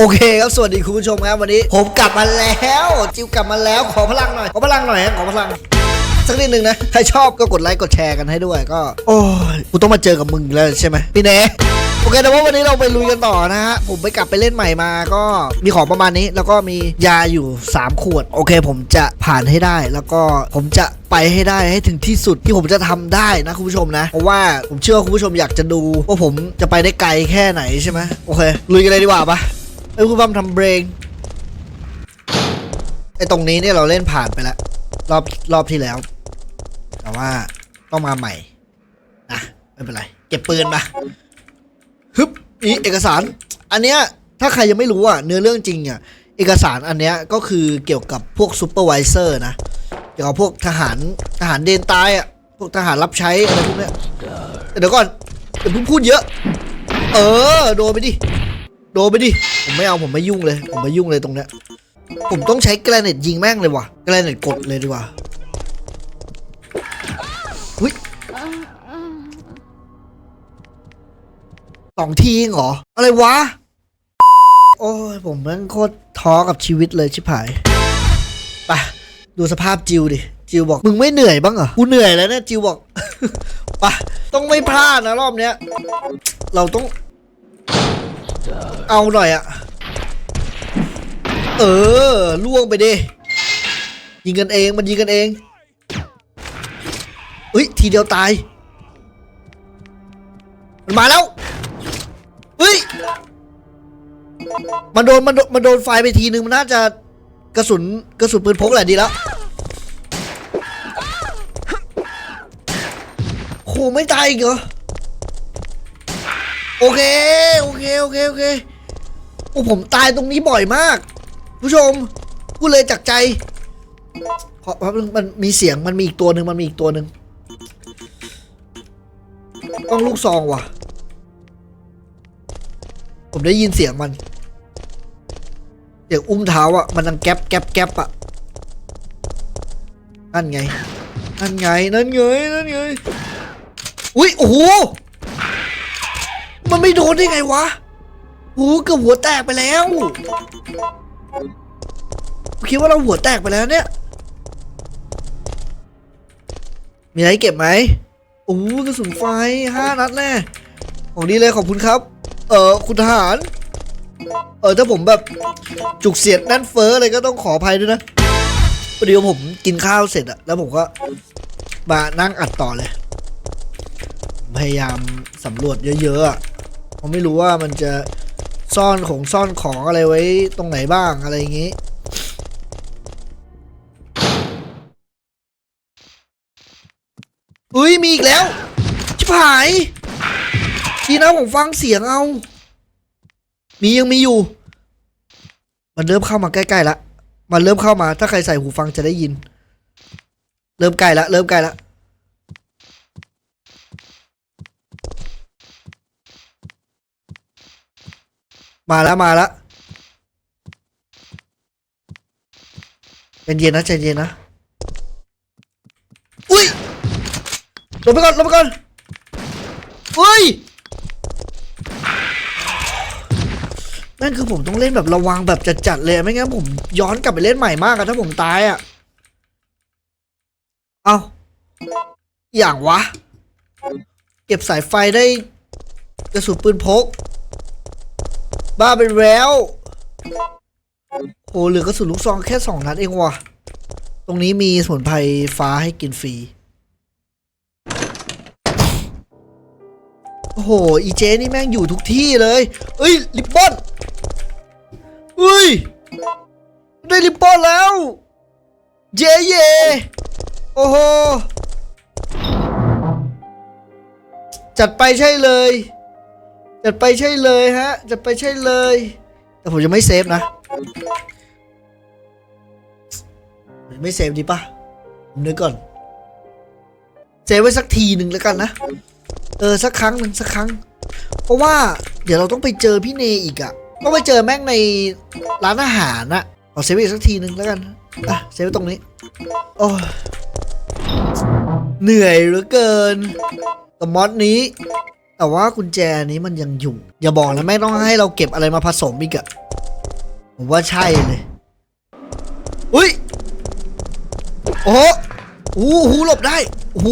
โอเคครับสวัสดีคุณผู้ชมครับวันนี้ ผมกลับมาแล้ว จิวกลับมาแล้วขอพลังหน่อยขอพลังหน่อยขอพลังสักนิดหนึ่งนะถ้าชอบก็กดไลค์กดแชร์กันให้ด้วยก็ โอ้ยกูต้องมาเจอกับมึงแล้วใช่ไหมพี่เนโอเคแต่ว่าวันนี้เราไปลุยกันต่อนะฮะ ผมไปกลับไปเล่นใหม่มาก็มีของประมาณนี้ แล้วก็มียาอยู่ 3 ขวด โอเค ผมจะผ่านให้ได้แล้วก็ผมจะไปให้ได้ให้ถึงที่สุดที่ผมจะทำได้นะคุณผู้ชมนะ เพราะว่าผมเชื่อว่าคุณผู้ชมอยากจะดูว่าผมจะไปได้ไกลแค่ไหนใช่ไหมโอเคลุยกันเลยดีกว่าปะ อ้ยคุณบัมทำเบรกไอ้ตรงนี้เนี่ยเราเล่นผ่านไปแล้ว รอบรอบที่แล้ว แต่ว่าต้องมาใหม่นะไม่เป็นไร เก็บปืนมาฮึบนี่เอกสาร อันเนี้ยถ้าใครยังไม่รู้อะเนื้อเรื่องจริงอะเอกสารอันเนี้ยก็คือเกี่ยวกับพวกซูเปอร์วิเซอร์นะเกี่ยวกับพวกทหารทหารเดนตายอะพวกทหารรับใช้อะไรพวกเนี้ยเดี๋ยวก่อนเดี๋ยวเพิ่งพูดเยอะ เออ โดนไปดิ โดนไปดิผมไม่เอาผมไม่ยุ่งเลย ผมไม่ยุ่งเลยตรงเนี้ยผมต้องใช้แกรเนตยิงแม่งเลยว่ะแกรเนตกดเลยดีกว่าอุ้ยสองทีเองเหรอ อะไรวะ โอ้ยผมแม่งโคตรท้อกับชีวิตเลยชิบหายไปดูสภาพจิวดิ จิวบอก มึงไม่เหนื่อยบ้างเหรอ กูเหนื่อยแล้วเนี่ยจิวบอกไปต้องไม่พลาดนะรอบเนี้ย เราต้อง เอาหน่อยอะเออล่วงไปดิยิงกันเองมันยิงกันเองเฮ้ยทีเดียวตายมันมาแล้วเฮ้ยมันโดนมันโดนมันโดนไฟไปทีนึงมันน่าจะกระสุนกระสุนปืนพกแหละดีแล้วโหไม่ตายอีกเหรอ โอเค โอเค โอเค โอเค โอ้ผมตายตรงนี้บ่อยมาก ผู้ชม พูดเลยจากใจเพราะเพรามันมีเสียง มันมีอีกตัวหนึ่งมันมีอีกตัวหนึ่งต้องลูกซองว่ะ ผมได้ยินเสียงมันเสียงอุ้มเท้าอะ มันดังแก๊ปแก๊ปแก๊ปอะ นั่นไง นั่นไง นั่นไง นั่นไง อุ้ย โอ้โห มันไม่โดนได้ไงวะโอ้โหเกือบหัวแตกไปแล้ว คิดว่าเราหัวแตกไปแล้วเนี่ย มีอะไรให้เก็บไหมโอ้โหกระสุนไฟห้านัดแน่ของดีเลยขอบคุณครับ เออคุณทหาร เออถ้าผมแบบจุกเสียดแน่นเฟ้ออะไรก็ต้องขออภัยด้วยนะพอดีว่าผมกินข้าวเสร็จอะแล้วผมก็มานั่งอัดต่อเลย พยายามสำรวจเยอะๆอะ ผมไม่รู้ว่ามันจะซ่อนของซ่อนของอะไรไว้ตรงไหนบ้างอะไรอย่างงี้อุ้ยมีอีกแล้ว ชิบหายดีนะผมฟังเสียงเอา มียังมีอยู่ มันเริ่มเข้ามาใกล้ๆละ มันเริ่มเข้ามา ถ้าใครใส่หูฟังจะได้ยิน เริ่มใกล้ละ เริ่มใกล้ละ มาแล้วมาแล้วใจเย็นนะใจเย็นนะ อุ้ยลงไปก่อนลงไปก่อนอุ้ยนั่นคือผมต้องเล่นแบบระวังแบบจัดๆเลยไม่งั้นผมย้อนกลับไปเล่นใหม่มากอะถ้าผมตายอะเอาอย่างวะ เก็บสายไฟได้กระสุนปืนพก บ้าไปแล้วโหเหลือกระสุนลูกซองแค่สองนัดเองว่ะ ตรงนี้มีสมุนไพรฟ้าให้กินฟรี โอ้โห อีเจนี่แม่งอยู่ทุกที่เลย เอ้ย ลิปปอนเฮ้ย ได้ลิปปอนแล้วเจเยโอ้โห จัดไปใช่เลย จัดไปใช่เลยฮะ จัดไปใช่เลย แต่ผมจะไม่เซฟนะไม่เซฟดีปะผมนึกก่อน เซฟไว้สักทีหนึ่งแล้วกันนะ เออ สักครั้งหนึ่งสักครั้ง เพราะว่าเดี๋ยวเราต้องไปเจอพี่เนอีกอะต้องไปเจอแม่งในร้านอาหารอะขอเซฟไว้อีกสักทีหนึ่งแล้วกันอะเซฟไว้ตรงนี้ โอ้เหนื่อยเหลือเกินกับมอดนี้ แต่ว่ากุญแจนี้มันยังอยู่ อย่าบอกนะแม่งต้องให้เราเก็บอะไรมาผสมอีกอะผมว่าใช่เลยอุ้ยโอ้โหโอ้โหหลบได้โอ้โห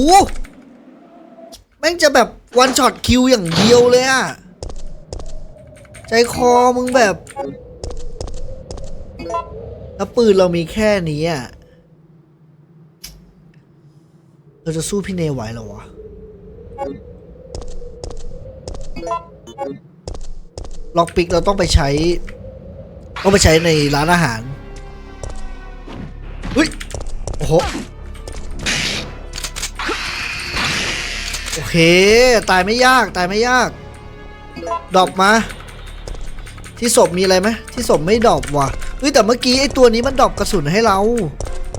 แม่งจะแบบวันช็อตคิวอย่างเดียวเลยอะใจคอมึงแบบ แล้วปืนเรามีแค่นี้อะเราจะสู้พี่เนไหวหรอวะ ล็อกปิกเราต้องไปใช้ ต้องไปใช้ในร้านอาหารเฮ้ยโอ้โหโอเค ตายไม่ยากตายไม่ยาก ดอปมา ที่ศพมีอะไรไหมที่ศพไม่ดอปว่ะเฮ้ยแต่เมื่อกี้ไอ้ตัวนี้มันดอปกระสุนให้เรา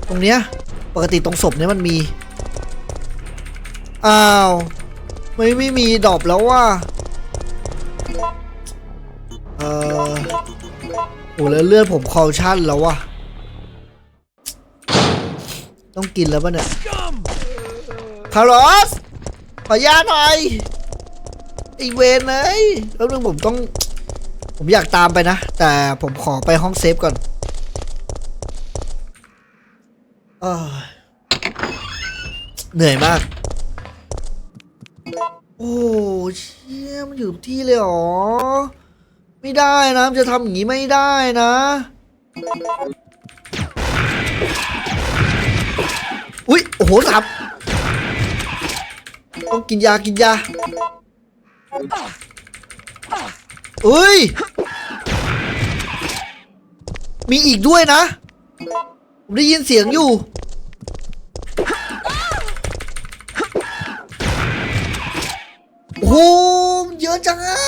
ตรงเนี้ยปกติตรงศพเนี้ยมันมีอ้าวไม่ไม่มีดอปแล้วว่ะ อ้แล้วเลือดผมคอลชั่นแล้ววะต้องกินแล้วป่ะเนี่ยคาร์ลอสขออนุญาตหน่อยไอเวนเลยแล้วนึงผมต้อง ผมอยากตามไปนะ แต่ผมขอไปห้องเซฟก่อนเอ้ยเหนื่อยมาก โอ้เชี่ยมันอยู่ที่เลยหรอ ไม่ได้นะจะทำอย่างนี้ไม่ได้นะ อุ๊ยโอ้โหสับต้องกินยากินยาเอ้ย มีอีกด้วยนะ ผมได้ยินเสียงอยู่ โอ้โหเยอะจังอะ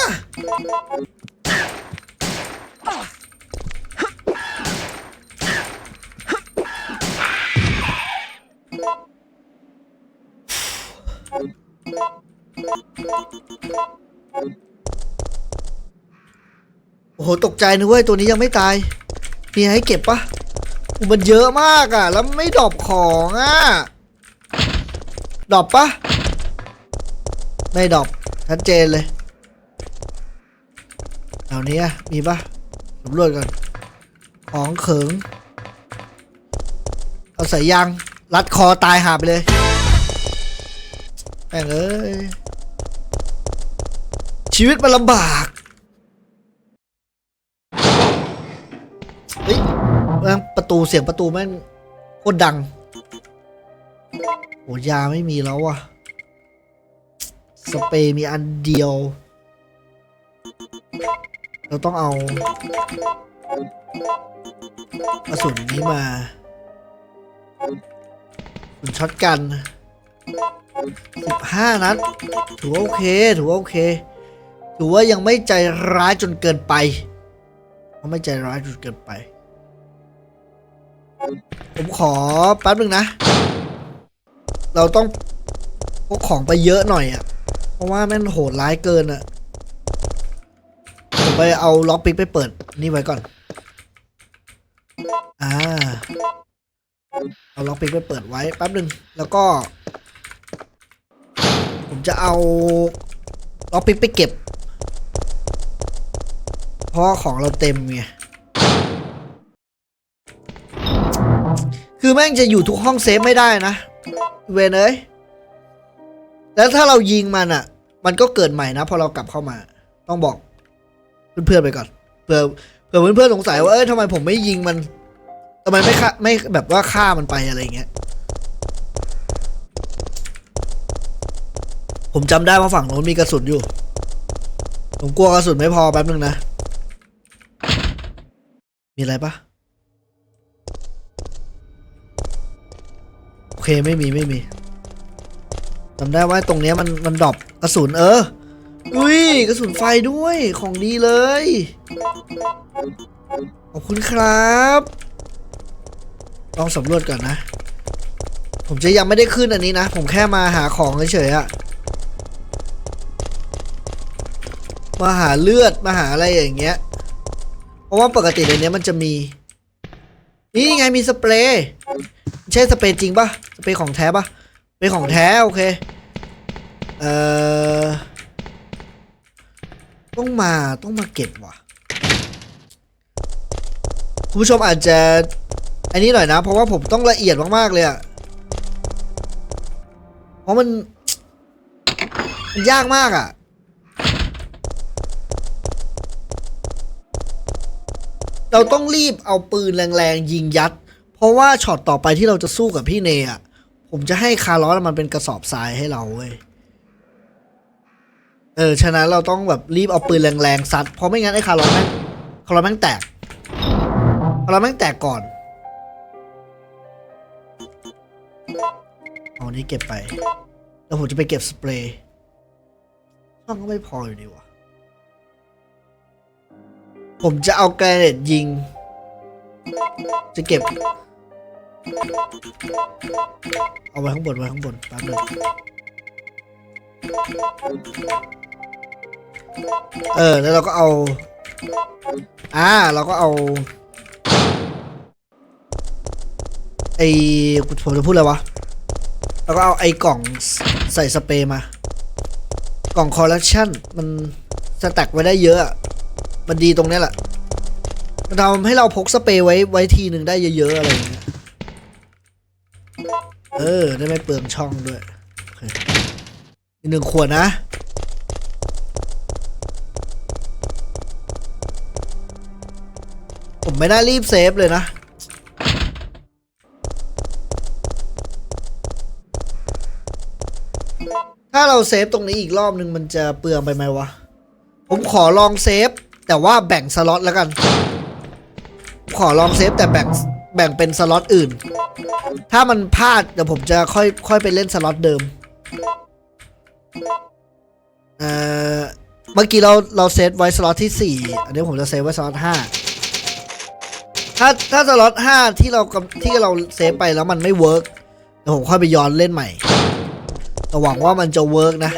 หตกใจนึกว่าตัวนี้ยังไม่ตาย มีให้เก็บปะมันเยอะมากอะแล้วไม่ดอปของอะดอปปะไม่ดอปชัดเจนเลยเอานี้มีปะสำรวจก่อน ของเขิง เอาใส่ยาง รัดคอตายหาไปเลยแม่งเอ้ยชีวิตมันลำบาก ตูเสียงประตูแม่งโคตรดังโอ้ยาไม่มีแล้วว่ะสเปรย์มีอันเดียว เราต้องเอากระสุนนี้มาสุนช็อตกันสิบห้านัดถือว่าโอเค ถือว่าโอเค ถือว่ายังไม่ใจร้ายจนเกินไปยังไม่ใจร้ายจนเกินไป ผมขอแป๊บหนึ่งนะ เราต้องพกของไปเยอะหน่อยอะ่ะ เพราะว่าแม่งโหดร้ายเกินอะ่ะ ผมไปเอาล็อกปิกไปเปิด นี่ไว้ก่อน อ่า เอาล็อกปิกไปเปิดไว้แป๊บหนึ่งแล้วก็ ผมจะเอาล็อกปิกไปเก็บ เพราะของเราเต็มไง คือแม่งจะอยู่ทุกห้องเซฟไม่ได้นะ เวนเอ้ย แล้วถ้าเรายิงมันอะ มันก็เกิดใหม่นะพอเรากลับเข้ามา ต้องบอกเพื่อนๆไปก่อนเผื่อเผื่อเพื่อนๆสงสัยว่าเอ้ยทำไมผมไม่ยิงมันทำไมไม่ฆ่าไม่แบบว่าฆ่ามันไปอะไรเงี้ย ผมจำได้ว่าฝั่งโน้นมีกระสุนอยู่ ผมกลัวกระสุนไม่พอแป๊บนึงนะ มีอะไรปะ เคไม่มีไม่มีจำได้ว่าตรงเนี้ยมันมันดรอปกระสุนเออ อุ้ยกระสุนไฟด้วยของดีเลย ขอบคุณครับ ลองสำรวจก่อนนะ ผมจะยังไม่ได้ขึ้นอันนี้นะ ผมแค่มาหาของเฉยๆอะมาหาเลือดมาหาอะไรอย่างเงี้ย เพราะว่าปกติในนี้มันจะมี นี่ไงมีสเปรย์ ใช่สเปรย์จริงปะสเปรย์ของแท้ปะเป็นของแท้โอเคเอ่อต้องมาต้องมาเก็บว่ะคุณผู้ชมอาจจะอันนี้หน่อยนะ เพราะว่าผมต้องละเอียดมากๆเลยอะเพราะมันมันยากมากอะเราต้องรีบเอาปืนแรงๆยิงยัด เพราะว่าช็อตต่อไปที่เราจะสู้กับพี่เนยอะผมจะให้คาร์ลอสมันเป็นกระสอบทรายให้เราเว้ยเออฉะนั้นเราต้องแบบรีบเอาปืนแรงๆซัดเพราะไม่งั้นไอ้คาร์ลอสแม่งคาร์ลอสแม่งแตกคาร์ลอสแม่งแตกก่อนเอาอันนี้เก็บไป แล้วผมจะไปเก็บสเปรย์ช่องก็ไม่พออยู่ดีวะผมจะเอาแกรเนตยิง จะเก็บ เอาไว้ข้างบนไว้ข้างบนแป๊บนึงเออ แล้วเราก็เอา อ่า เราก็เอา ไอผมจะพูดอะไรวะแล้วก็เอาไอ้กล่องใส่สเปรย์มา กล่องคอลเลคชันมันสแต็กไว้ได้เยอะ มันดีตรงเนี้ยแหละ มันทำให้เราพกสเปรย์ไว้ไว้ทีหนึ่งได้เยอะๆอะไรอย่างเงี้ย เออ ได้ไม่เปลืองช่องด้วยอีกหนึ่งขวดนะ ผมไม่ได้รีบเซฟเลยนะถ้าเราเซฟตรงนี้อีกรอบนึงมันจะเปลืองไปไหมวะ ผมขอลองเซฟ แต่ว่าแบ่งสล็อตแล้วกัน ขอลองเซฟแต่แบ่ง แบ่งเป็นสล็อตอื่น ถ้ามันพลาดเดี๋ยวผมจะค่อยค่อยไปเล่นสล็อตเดิม เอ่อ เมื่อกี้เราเราเซตไว้สล็อตที่สี่อันนี้ผมจะเซฟไว้สล็อตห้าถ้าถ้าสล็อตห้าที่เราที่เราเซฟไปแล้วมันไม่เวิร์กเดี๋ยวผมค่อยไปย้อนเล่นใหม่แต่หวังว่ามันจะเวิร์กนะ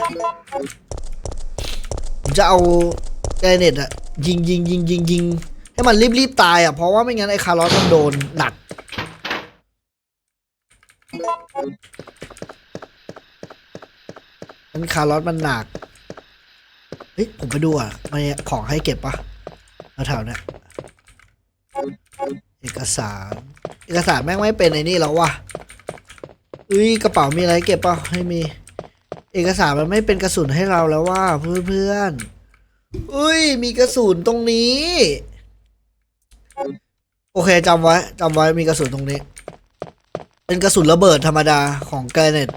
ผมจะเอาแกเน็ตอะยิงยิงยิงยิงยิง ให้มันรีบรีบตายอะเพราะว่าไม่งั้นไอ้คาร์ลอสมันโดนหนัก มันคาร์ลอสมันหนักเฮ้ยผมไปดูอะมันของให้เก็บปะแถวๆเนี้ยเอกสาร เอกสารแม่งไม่เป็นไอ้นี่แล้ววะอุ้ยกระเป๋ามีอะไรเก็บปะไม่มี เอกสารมันไม่เป็นกระสุนให้เราแล้วว่าเพื่อนๆอุ้ยมีกระสุนตรงนี้ โอเคจำไว้จำไว้มีกระสุนตรงนี้ เป็นกระสุนระเบิดธรรมดาของแกรเนต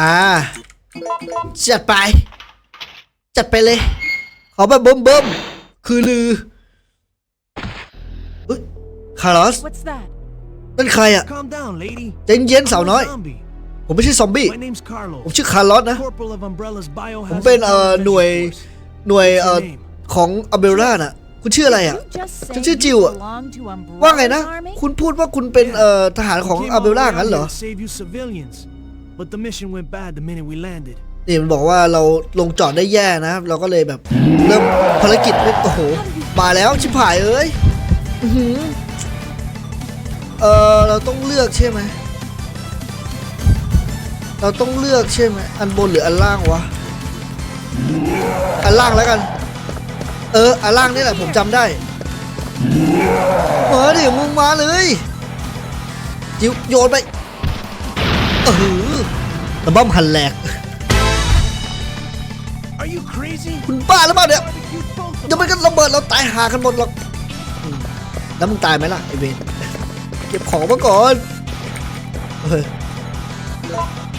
อ่าจัดไป จัดไปเลย ขอแบบเบิ่มเบิ่มๆคือลืออุ๊ยคาร์ลอส What's that? นั่นใครอะ Calm down, lady. ใจเย็นๆสาวน้อย I'm a zombie. ผมไม่ใช่ซอมบี้ My name's Carlos. ผมชื่อคาร์ลอสนะ Corporal of Umbrella's ผม biohazard เป็นเอ่อ countermeasure หน่วย force. หน่วยเอ่อ What's your name? ของอเบล่าน่ะ คุณชื่ออะไรอะ You just say ฉันชื่อ you จิวอะ belong to Umbrella's ว่าไงนะ army? คุณพูดว่าคุณเป็นเอ่อทหารของ We came อ all เบ the way ล่า out งั้นเหรอ here to save you civilians, but the mission went bad the minute we landed. นี่มันบอกว่าเราลงจอดได้แย่นะครับ เราก็เลยแบบเริ่มภารกิจไม่โอ้โห มาแล้วชิบหายเอ้ยอื้อหือเออเราต้องเลือกใช่ไหม เราต้องเลือกใช่ไหม อันบนหรืออันล่างวะ อันล่างแล้วกัน เอออันล่างนี่แหละผมจำได้มาดิมึงมาเลย จิวโยนไปเออระบ้มหันแหลก Are you crazy? คุณบ้าหรือเปล่าเนี่ย Barbecue both of เดี๋ยวมันก็ระเบิดเราตายหากันหมดหรอกอืมแล้วมึงตายไหมล่ะไอเวนเก็บของมาก่อนเฮ้ย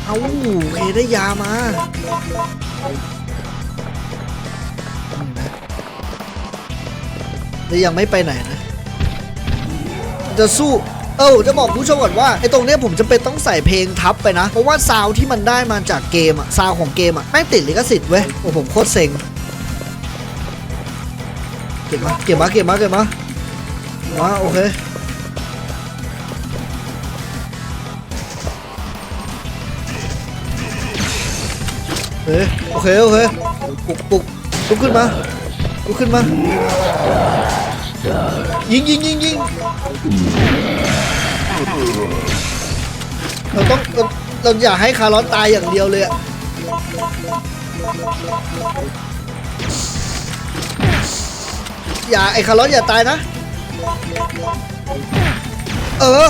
เอาโอเคได้ยามา แล้วยังไม่ไปไหนนะ จะสู้เออจะบอกผู้ชมก่อนว่าไอ้ตรงเนี้ยผมจะเป็นต้องใส่เพลงทับไปนะ เพราะว่าซาวที่มันได้มาจากเกมอะซาวของเกมอะแม่งติดลิขสิทธิ์เว้ยโอ้ผมโคตรเซ็งเก็บมาเก็บมาเก็บมาเก็บมามาโอเคเฮ้ยโอเคโอเค ปุกปุกลุกขึ้นมาลุกขึ้นมา ยิงยิงยิงยิงเราต้องเราเราอยากให้คาร์ลอสตายอย่างเดียวเลยอะอย่าไอ้คาร์ลอสอย่าตายนะ เออ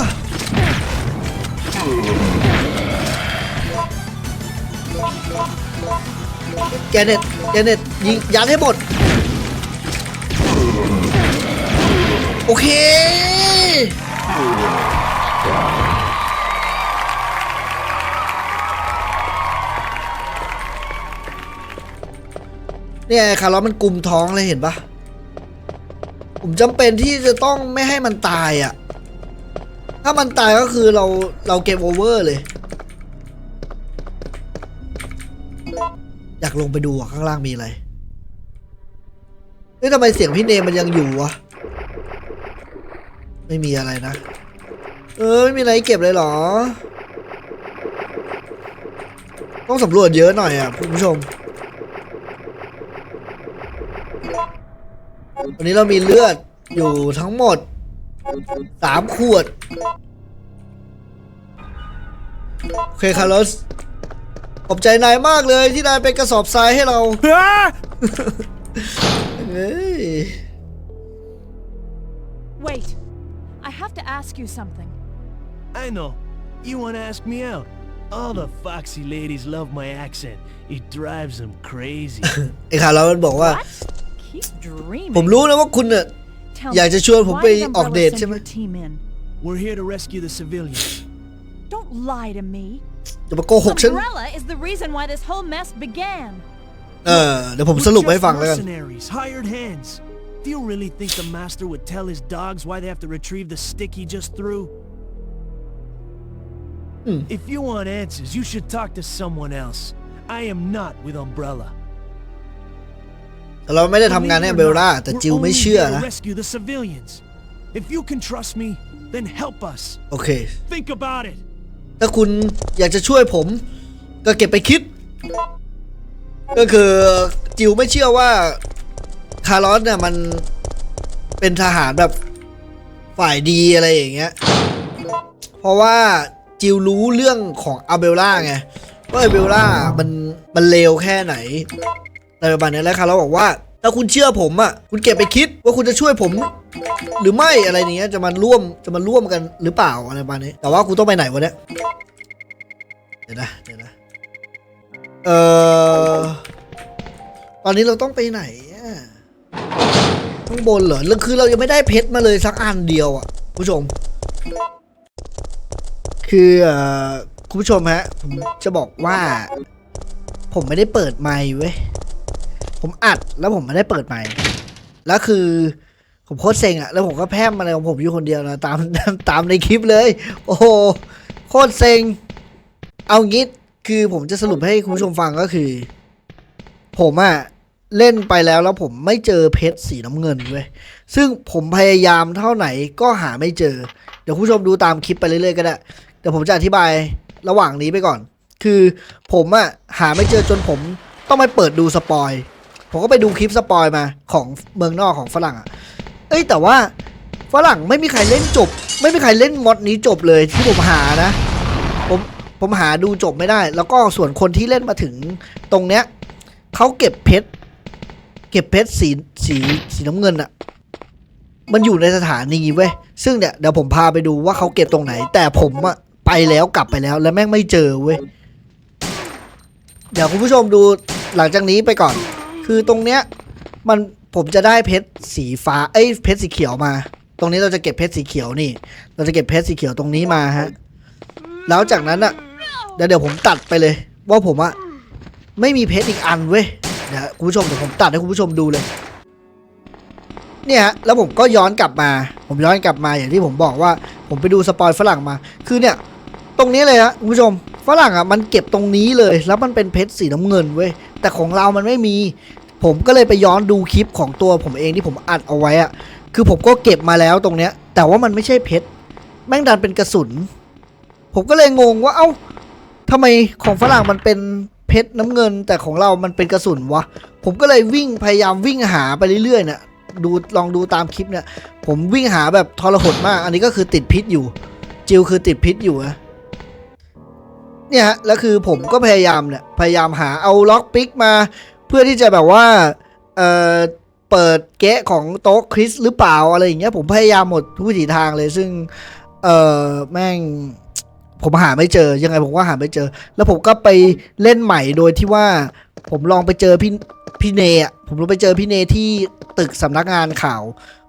แกเน็ตแกเน็ตยิงยัดให้หมด โอเค เนี่ยคาร์ลอมันกลุ่มท้องเลยเห็นปะผมจำเป็นที่จะต้องไม่ให้มันตายอะ่ะ ถ้ามันตายก็คือเราเราเกมโอเวอร์เลย อยากลงไปดูข้างล่างมีอะไรเฮ้ยทำไมเสียงพี่เนมมันยังอยู่วะ ไม่มีอะไรนะ เออไม่มีอะไรให้เก็บเลยเหรอ ต้องสำรวจเยอะหน่อยอะคุณผู้ชม วันนี้เรามีเลือดอยู่ทั้งหมดสามขวด โอเคคาร์ลอสขอบใจนายมากเลยที่นายเป็นกระสอบทรายให้เรา Ah! เฮ้ย Wait. I have to ask you something. I know. You want to ask me out? All the foxy ladies love my accent. It drives them crazy. ไอ้คาร์ลอสมันบอกว่า What? Keep dreaming. ผมรู้นะว่าคุณเนี่ย Tell อยาก me, จะชวนผม why ไป did ออก Umbrella เดท send ใช่ไหม your team in? We're here to rescue the civilians. Don't lie to me. จะมาโกหกฉัน Umbrella is the reason why this whole mess began. เออ เดี๋ยวผม We're สรุป just ให้ฟังแล้วกัน mercenaries, hired hands. Do you really think the master would tell his dogs why they have to retrieve the stick he just threw? Hmm. If you want answers, you should talk to someone else. I am not with Umbrella. แต่เราไม่ได้ทำงานให้ Believe เบ it ล or ล่า not, แต่ we're จิวไม่ only เชื่อ here to นะ rescue the civilians. If you can trust me, then help us. โอเค Think about it. ถ้าคุณอยากจะช่วยผม ก็เก็บไปคิด ก็คือจิวไม่เชื่อว่า คาร์ลอสเนี่ยมันเป็นทหารแบบฝ่ายดีอะไรอย่างเงี้ย เพราะว่าจิวรู้เรื่องของอาเบลล่าไงว่าอาเบลล่ามันมันเลวแค่ไหนในประมาณนี้แล้วคาร์ลอสบอกว่า ถ้าคุณเชื่อผมอะคุณเก็บไปคิดว่าคุณจะช่วยผม หรือไม่อะไรเงี้ยจะมาร่วมจะมาร่วมกันหรือเปล่าอะไรประมาณนี้ แต่ว่ากูต้องไปไหนวะเนี่ยเดี๋ยวนะเดี๋ยวนะเอ่อตอนนี้เราต้องไปไหน ข้างบนเหรอแล้วคือเรายังไม่ได้เพชรมาเลยสักอันเดียวอะคุณผู้ชม คืออ่อคุณผู้ชมฮะผมจะบอกว่า ผมไม่ได้เปิดไมค์เว้ยผมอัดแล้วผมไม่ได้เปิดไมค์แล้วคือผมโคตรเซ็งอะแล้วผมก็แพร่มอะไรของผมอยู่คนเดียวนะตามตามในคลิปเลย โอ้โหโคตรเซ็งเอางี้คือผมจะสรุปให้คุณผู้ชมฟังก็คือ ผมอะ เล่นไปแล้วแล้วผมไม่เจอเพชรสีน้ำเงินเว้ยซึ่งผมพยายามเท่าไหนก็หาไม่เจอ เดี๋ยวคุณผู้ชมดูตามคลิปไปเรื่อยๆก็ได้เดี๋ยวผมจะอธิบายระหว่างนี้ไปก่อน คือผมอะหาไม่เจอจนผมต้องไปเปิดดูสปอย ผมก็ไปดูคลิปสปอยมาของเมืองนอกของฝรั่งอะเอ้ยแต่ว่าฝรั่งไม่มีใครเล่นจบ ไม่มีใครเล่นมอดนี้จบเลยที่ผมหานะผมผมหาดูจบไม่ได้ แล้วก็ส่วนคนที่เล่นมาถึงตรงเนี้ยเขาเก็บเพชร เก็บเพชรสีสีสีน้ำเงินอะมันอยู่ในสถานีเว้ยซึ่งเนี่ยเดี๋ยวผมพาไปดูว่าเขาเก็บตรงไหน แต่ผมอะไปแล้วกลับไปแล้ว แล้วแม่งไม่เจอเว้ยเดี๋ยวคุณผู้ชมดูหลังจากนี้ไปก่อน คือตรงเนี้ยมันผมจะได้เพชรสีฟ้าเอ้ยเพชรสีเขียวมา ตรงนี้เราจะเก็บเพชรสีเขียวนี่ เราจะเก็บเพชรสีเขียวตรงนี้มาฮะแล้วจากนั้นอะเดี๋ยวเดี๋ยวผมตัดไปเลย ว่าผมอะไม่มีเพชรอีกอันเว้ย เดี๋ยวคุณผู้ชมเดี๋ยวผมตัดให้คุณผู้ชมดูเลย เนี่ยฮะแล้วผมก็ย้อนกลับมา ผมย้อนกลับมาอย่างที่ผมบอกว่า ผมไปดูสปอยฝรั่งมา คือเนี่ย ตรงนี้เลยฮะคุณผู้ชมฝรั่งอะมันเก็บตรงนี้เลย แล้วมันเป็นเพชรสีน้ำเงินเว้ยแต่ของเรามันไม่มี ผมก็เลยไปย้อนดูคลิปของตัวผมเองที่ผมอัดเอาไว้อะคือผมก็เก็บมาแล้วตรงเนี้ย แต่ว่ามันไม่ใช่เพชรแม่งดันเป็นกระสุน ผมก็เลยงงว่าเอ้าทำไมของฝรั่งมันเป็น เพชรน้ำเงิน แต่ของเรามันเป็นกระสุนวะ ผมก็เลยวิ่งพยายามวิ่งหาไปเรื่อยๆเนี่ยดูลองดูตามคลิปเนี่ย ผมวิ่งหาแบบทรหดมาก อันนี้ก็คือติดพิษอยู่ จิวคือติดพิษอยู่นะเนี่ยฮะแล้วคือผมก็พยายามเนี่ยพยายามหาเอาล็อกปิกมา เพื่อที่จะแบบว่าเอ่อเปิดเกะของโต๊ะคริสหรือเปล่าอะไรอย่างเงี้ยผมพยายามหมดทุกวิถีทางเลยซึ่ง เออแม่ง ผมหาไม่เจอยังไงผมก็หาไม่เจอ แล้วผมก็ไปเล่นใหม่โดยที่ว่า ผมลองไปเจอพี่พี่เนอะผมลองไปเจอพี่เนที่ตึกสำนักงานข่าว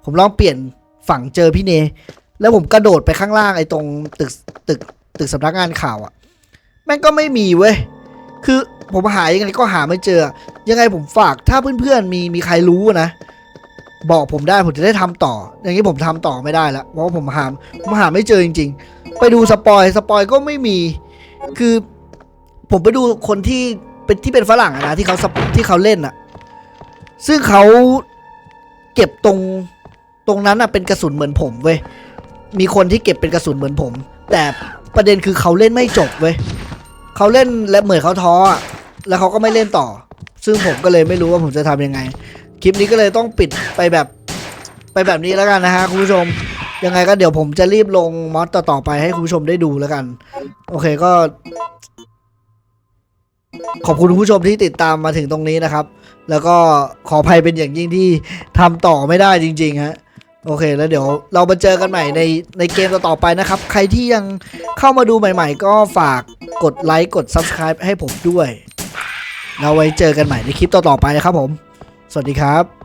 ผมลองเปลี่ยนฝั่งเจอพี่เน แล้วผมกระโดดไปข้างล่างไอ้ตรงตึกตึกตึกสำนักงานข่าวอะ่ะแม่งก็ไม่มีเว้ยคือผมหายังไงก็หาไม่เจอ ยังไงผมฝากถ้าเพื่อนๆมีมีใครรู้นะ บอกผมได้ผมจะได้ทำต่อ อย่างนี้ผมทำต่อไม่ได้แล้วเพราะว่าผมหาผมหาไม่เจอจริง ๆ ไปดูสปอยสปอยก็ไม่มี คือผมไปดูคนที่เป็นที่เป็นฝรั่งอะนะที่เขาที่เขาเล่นอะซึ่งเขาเก็บตรงตรงนั้นอะเป็นกระสุนเหมือนผมเว้ยมีคนที่เก็บเป็นกระสุนเหมือนผม แต่ประเด็นคือเขาเล่นไม่จบเว้ยเขาเล่นและเหมือนเขาท้อแล้วเขาก็ไม่เล่นต่อ ซึ่งผมก็เลยไม่รู้ว่าผมจะทำยังไง คลิปนี้ก็เลยต้องปิดไปแบบไปแบบนี้แล้วกันนะฮะคุณผู้ชม ยังไงก็เดี๋ยวผมจะรีบลงมอสต่อๆไปให้คุณผู้ชมได้ดูแล้วกัน โอเคก็ ขอบคุณคุณผู้ชมที่ติดตามมาถึงตรงนี้นะครับ แล้วก็ขออภัยเป็นอย่างยิ่งที่ทำต่อไม่ได้จริง ๆ ฮะ โอเค แล้วเดี๋ยวเรามาเจอกันใหม่ในในเกมต่อๆไปนะครับ ใครที่ยังเข้ามาดูใหม่ ๆ ก็ฝากกดไลค์กด Subscribe ให้ผมด้วยเราไว้เจอกันใหม่ในคลิปต่อๆไปนะครับผม สวัสดีครับ